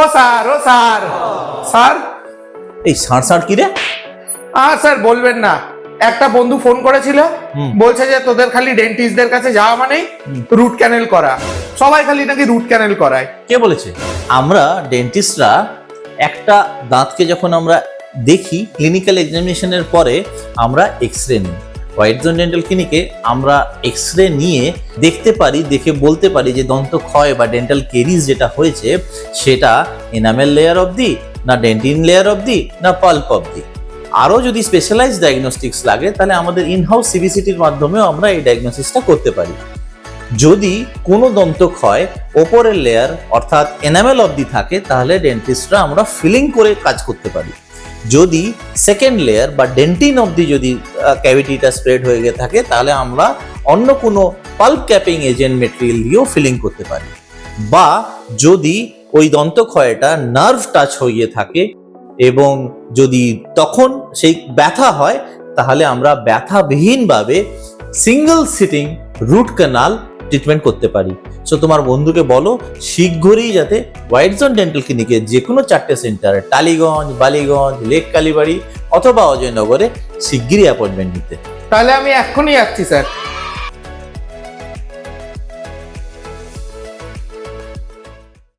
ও sir ও sir. Sir? এই ষাঁড় ষাঁড় কি রে? আর স্যার বলবেন না। একটা বন্ধু ফোন করেছিল বলছে যে তোদের খালি ডেন্টিস্টদের কাছে যাওয়া মানেই রুট ক্যানেল করা। সবাই খালি নাকি রুট ক্যানেল করায়। কে বলেছে? আমরা ডেন্টিস্টরা একটা দাঁতকে যখন আমরা দেখি ক্লিনিক্যাল এক্সামিনেশনের পরে আমরা এক্স রে নিই। হোয়াইট ডেন্টাল ক্লিনিকে আমরা এক্স রে নিয়ে দেখতে পারি, দেখে বলতে পারি যে দন্ত ক্ষয় বা ডেন্টাল কেরিজ যেটা হয়েছে, সেটা এনামেল লেয়ার অব দি না ডেন্টিন লেয়ার অব দি না পাল্প অব দি আরও যদি স্পেশালাইজ ডায়াগনস্টিক্স লাগে, তাহলে আমাদের ইনহাউস সিবিসিটির মাধ্যমেও আমরা এই ডায়াগনোসিসটা করতে পারি। যদি কোনো দন্ত ক্ষয় ওপরের লেয়ার অর্থাৎ এনামেল অবধি থাকে, তাহলে ডেন্টিস্টরা আমরা ফিলিং করে কাজ করতে পারি। যদি সেকেন্ড লেয়ার বা ডেন্টিন অবধি যদি ক্যাভিটিটা স্প্রেড হয়ে গিয়ে থাকে, তাহলে আমরা অন্য কোনো পাল্প ক্যাপিং এজেন্ট মেটেরিয়াল দিয়েও ফিলিং করতে পারি। বা যদি ওই দন্তক্ষয়টা নার্ভ টাচ হয়ে থাকে এবং যদি তখন সেই ব্যথা হয়, তাহলে আমরা ব্যথাবিহীনভাবে single sitting root canal treatment করতে পারি। সো তোমার বন্ধুকে বলো, শীঘ্রই যাতে হোয়াইট জোন ডেন্টাল ক্লিনিকে যে কোনো চারটে সেন্টার টালিগঞ্জ, বালিগঞ্জ লেক কালীবাড়ি অথবা অজয়নগরে শিগগিরই অ্যাপয়েন্টমেন্ট নিতে। তাহলে আমি এখনই আসছি স্যার।